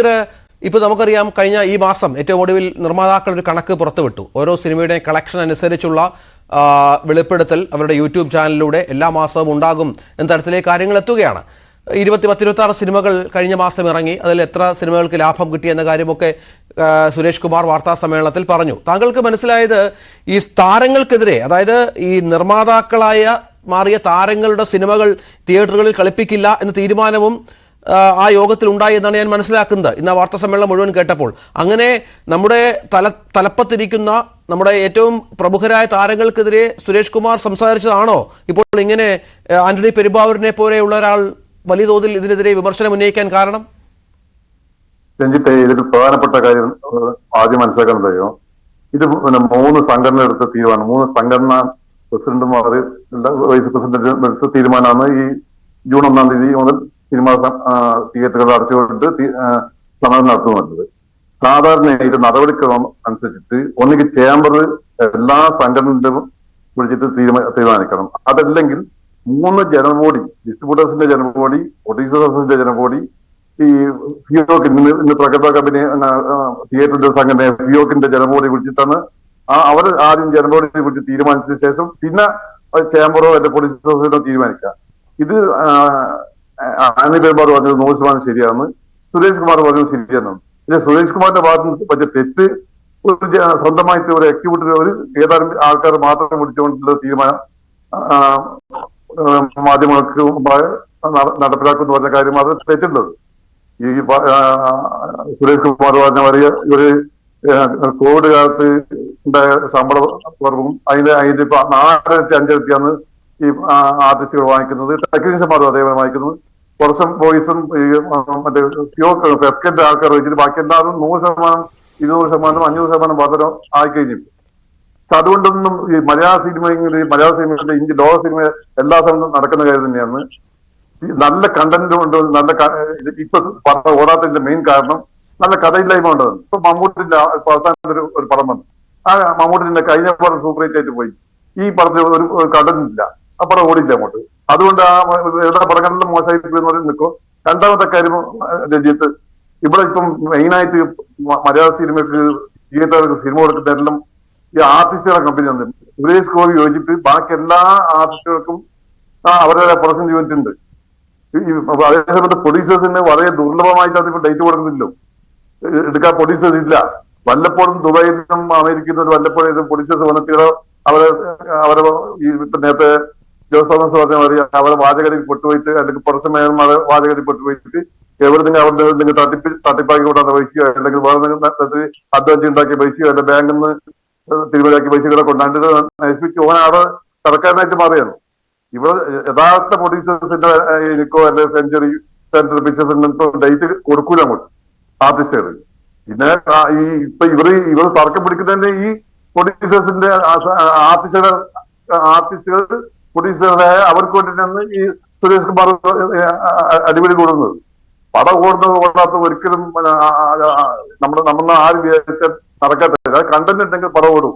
ഇത് ഇപ്പൊ നമുക്കറിയാം കഴിഞ്ഞ ഈ മാസം ഏറ്റവും ഒടുവിൽ നിർമ്മാതാക്കൾ ഒരു കണക്ക് പുറത്തുവിട്ടു. ഓരോ സിനിമയുടെയും കളക്ഷൻ അനുസരിച്ചുള്ള വെളിപ്പെടുത്തൽ അവരുടെ യൂട്യൂബ് ചാനലിലൂടെ എല്ലാ മാസവും ഉണ്ടാകും എന്ന തരത്തിലേക്ക് കാര്യങ്ങൾ എത്തുകയാണ്. ഇരുപത്തി പത്തിരുപത്തി ആറ് സിനിമകൾ കഴിഞ്ഞ മാസം ഇറങ്ങി അതിൽ എത്ര സിനിമകൾക്ക് ലാഭം കിട്ടി എന്ന കാര്യമൊക്കെ സുരേഷ് കുമാർ വാർത്താ സമ്മേളനത്തിൽ പറഞ്ഞു. താങ്കൾക്ക് മനസ്സിലായത് ഈ താരങ്ങൾക്കെതിരെ അതായത് ഈ നിർമ്മാതാക്കളായ മാറിയ താരങ്ങളുടെ സിനിമകൾ തിയേറ്ററുകളിൽ കളിപ്പിക്കില്ല എന്ന തീരുമാനവും ആ, യോഗത്തിൽ ഉണ്ടായി എന്നാണ് ഞാൻ മനസ്സിലാക്കുന്നത്. ഇന്ന് ആ വാർത്താ സമ്മേളനം മുഴുവൻ കേട്ടപ്പോൾ. അങ്ങനെ നമ്മുടെ തല തലപ്പത്തിരിക്കുന്ന നമ്മുടെ ഏറ്റവും പ്രമുഖരായ താരങ്ങൾക്കെതിരെ സുരേഷ് കുമാർ സംസാരിച്ചതാണോ? ഇപ്പോൾ ഇങ്ങനെ ആന്റണി പെരുമ്പാവൂരിനെ പോലെയുള്ള ഒരാൾ വലിയ തോതിൽ ഇതിനെതിരെ വിമർശനം ഉന്നയിക്കാൻ കാരണം? രഞ്ജിത്തെ ഇതിൽ പ്രധാനപ്പെട്ട കാര്യം ആദ്യം മനസ്സിലാക്കാൻ കഴിയും. ഇത് പിന്നെ മൂന്ന് സംഘടന എടുത്ത തീരുമാനം. മൂന്ന് സംഘടന പ്രസിഡന്റുമാർ വൈസ് പ്രസിഡന്റ് എടുത്ത തീരുമാനമാണ് ഈ ജൂൺ ഒന്നാം തീയതി മുതൽ സിനിമ തിയേറ്ററുകൾ അടച്ചുകൊണ്ട് സമരം നടത്തുന്നുണ്ട്. ഇതിന്റെ നടപടിക്രമം അനുസരിച്ചിട്ട് ഒന്നുകിൽ ചേംബർ എല്ലാ സംഘടനകളും വിളിച്ചിട്ട് തീരുമാന തീരുമാനിക്കണം. അതല്ലെങ്കിൽ മൂന്ന് ജനബോഡി ഡിസ്ട്രിബ്യൂട്ടേഴ്സിന്റെ ജനബോഡി പ്രൊഡ്യൂസേഴ്സിന്റെ ജനബോഡി ഈ ഫിയോക്കിൻ ഇന്ന് പ്രകൃത കമ്പനി തിയേറ്ററിന്റെ സംഘടന ഫിയോക്കിന്റെ ജനബോഡി വിളിച്ചിട്ടാണ് ആ അവർ ആദ്യം ജനബോഡി വിളിച്ച് തീരുമാനിച്ചതിന് ശേഷം പിന്നെ ചേംബറോ അല്ലെ പോലീസോ തീരുമാനിക്കുക. ഇത് ആനി പെരുമാർ പറഞ്ഞത് നൂറ് ശതമാനം ശരിയാണ് സുരേഷ് കുമാർ പറഞ്ഞത് ശരിയാണ് പിന്നെ സുരേഷ് കുമാറിന്റെ ഭാഗത്ത് പറ്റിയ തെറ്റ് ഒരു സ്വന്തമായിട്ട് ഒരു എക്സിക്യൂട്ടീവ് ഒരു ഏതാനും ആൾക്കാർ മാത്രം വിളിച്ചുകൊണ്ടുള്ള തീരുമാനം മാധ്യമങ്ങൾക്ക് നടപ്പിലാക്കുന്ന പറഞ്ഞ കാര്യം മാത്രം തെറ്റുള്ളത്. ഈ സുരേഷ് കുമാർ പറഞ്ഞ വലിയ ഒരു കോവിഡ് കാലത്ത് ഉണ്ടായ ശമ്പള കുറവും അതിന്റെ അതിന്റെ ഇപ്പൊ നാലായിരത്തി അഞ്ചരത്തിയാണ് ഈ ആർട്ടിസ്റ്റുകൾ വാങ്ങിക്കുന്നത്. ടെക്നീഷ്യന്മാരും അതേപോലെ വാങ്ങിക്കുന്നത്. കുറച്ചും ബോയ്സും മറ്റേ മറ്റേ ഫെസ്കന്റെ ആൾക്കാർ വെച്ചിട്ട് ബാക്കി എല്ലാവരും നൂറ് ശതമാനം ഇരുന്നൂറ് ശതമാനം അഞ്ഞൂറ് ശതമാനം പത്രം ആയിക്കഴിഞ്ഞു. അതുകൊണ്ടൊന്നും ഈ മലയാള സിനിമയിൽ മലയാള സിനിമയുടെ ഇന്ത്യ ലോക സിനിമ എല്ലാ സ്ഥലത്തും നടക്കുന്ന കാര്യം തന്നെയാണ്. നല്ല കണ്ടന്റ് കൊണ്ട് നല്ല ഇപ്പൊ പടം ഓടാത്തതിന്റെ മെയിൻ കാരണം നല്ല കഥയില്ലായ്മ ഉണ്ടത്. ഇപ്പൊ മമ്മൂട്ടിന്റെ അവസാനത്തെ ഒരു പടം വന്നു. ആ മമ്മൂട്ടിന്റെ കഴിഞ്ഞ പടം സൂപ്പർ ഹിറ്റ് ആയിട്ട് പോയി. ഈ പടത്തിൽ ഒരു ഇല്ല. ആ പടം ഓടില്ല അങ്ങോട്ട്. അതുകൊണ്ട് ആ ഇവരുടെ പ്രകടനം മോശമായിട്ട് എന്ന് പറഞ്ഞ് നിൽക്കും രണ്ടാമത്തെ കാര്യം രഞ്ജിത്ത് ഇവിടെ ഇപ്പം മെയിനായിട്ട് മലയാള സിനിമക്ക് തിയേറ്ററുകൾക്ക് സിനിമ കൊടുക്കുന്നതെല്ലാം ഈ ആർട്ടിസ്റ്റുകളെ കമ്പനി തന്നെ സുരേഷ് ഗോപി യോജിപ്പ് ബാക്കി എല്ലാ ആർട്ടിസ്റ്റുകൾക്കും അവരുടെ പ്രൊഡക്ഷൻ യൂണിറ്റ് ഉണ്ട് അതേസമയത്ത് പ്രൊഡ്യൂസേഴ്സിന് വളരെ ദുർലഭമായിട്ട് അതിപ്പോ ഡേറ്റ് കൊടുക്കുന്നില്ലോ എടുക്കാൻ പ്രൊഡ്യൂസേഴ്സ് ഇല്ല. വല്ലപ്പോഴും ദുബായിൽ നിന്നും അമേരിക്കയിൽ നിന്നും വല്ലപ്പോഴും പ്രൊഡ്യൂസേഴ്സ് വന്നിട്ട് അവരെ അവരെ ഈ നേരത്തെ ജോസ് തോമസ് പറഞ്ഞ മാതിരി അവരെ വാചകരിൽ പെട്ടുപോയിട്ട് അല്ലെങ്കിൽ പുറത്ത് മേന്മാരെ വാചകരിൽ പെട്ടുപോയിട്ട് എവിടെന്നെങ്കിലും അവരുടെ നിങ്ങൾ തട്ടിപ്പ് തട്ടിപ്പാക്കി കൊണ്ടാന്ന് പൈസയോ അല്ലെങ്കിൽ വേറെ എന്തെങ്കിലും അധ്വാനിച്ച് ഉണ്ടാക്കിയ പൈസയോ അല്ലെങ്കിൽ ബാങ്കിൽ നിന്ന് തിരുമലാക്കിയ പൈസകളെ കൊണ്ടാണ്ട് നശിപ്പിച്ച് ഓൻ അവിടെ സർക്കാരിനായിട്ട് മാറിയാണ്. ഇവിടെ യഥാർത്ഥ പ്രൊഡ്യൂസേഴ്സിന്റെ എനിക്കോ അല്ലെങ്കിൽ സെഞ്ചുറി സെൻട്രൽ പിക്ചേഴ്സിന് ഡേറ്റ് കൊടുക്കൂല അങ്ങോട്ട് ആർട്ടിസ്റ്റുകൾ പിന്നെ ഈ ഇപ്പൊ ഇവർ ഇവർ തർക്കം പിടിക്കുന്നതന്നെ ഈ പ്രൊഡ്യൂസേഴ്സിന്റെ ആർട്ടിസ്റ്റുകൾ ആർട്ടിസ്റ്റുകൾ പ്രൊഡ്യൂസറുടെ അവർക്ക് വേണ്ടിയിട്ടാണ് ഈ സുരേഷ് കുമാർ അടിപിടി കൂടുന്നത്. പടം കൂടുന്നത് കൊള്ളാത്ത ഒരിക്കലും നമ്മുടെ നമ്മൾ ആരും വിചാരിച്ച നടക്കത്തില്ല. കണ്ടന്റ് ഉണ്ടെങ്കിൽ പടം ഓടും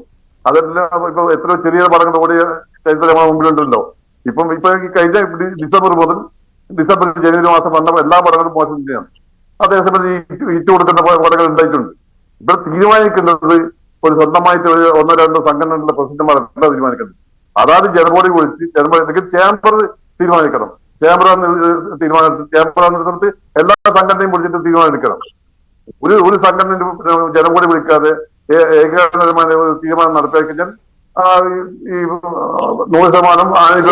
അതെല്ലാം ഇപ്പൊ എത്ര ചെറിയ പടങ്ങൾ ഓടിയ ചരിത്രം നമ്മുടെ മുമ്പിലുണ്ടല്ലോ. ഇപ്പം ഇപ്പൊ കഴിഞ്ഞ ഡിസംബർ മുതൽ ഡിസംബർ ജനുവരി മാസം വന്ന എല്ലാ പടങ്ങളും മോശം തന്നെയാണ്. അതേസമയം ഈറ്റ് കൊടുക്കുന്ന പടങ്ങൾ ഉണ്ടായിട്ടുണ്ട്. ഇവിടെ തീരുമാനിക്കുന്നത് ഒരു സ്വന്തമായിട്ട് ഒന്നോ രണ്ടോ സംഘടനകളുടെ പ്രസിഡന്റുമാരല്ല തീരുമാനിക്കുന്നത് അതാത് ജനബോഡി വിളിച്ച് ജനബോഡി ചേംബർ തീരുമാനിക്കണം. ചേംബർ തീരുമാനം ചേംബർ നിർത്തി എല്ലാ സംഘടനയും വിളിച്ചിട്ട് തീരുമാനിക്കണം. എടുക്കണം ഒരു ഒരു സംഘടന ജനബോഡി വിളിക്കാതെ ഏ- ഏകീകൃതമായ ഒരു തീരുമാനം നടപ്പിലാക്കി കഴിഞ്ഞാൽ ആ, ഈ- നൂറ് ശതമാനം ആയിരം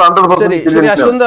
ഹൺഡ്രഡ് അശ്വന്ത്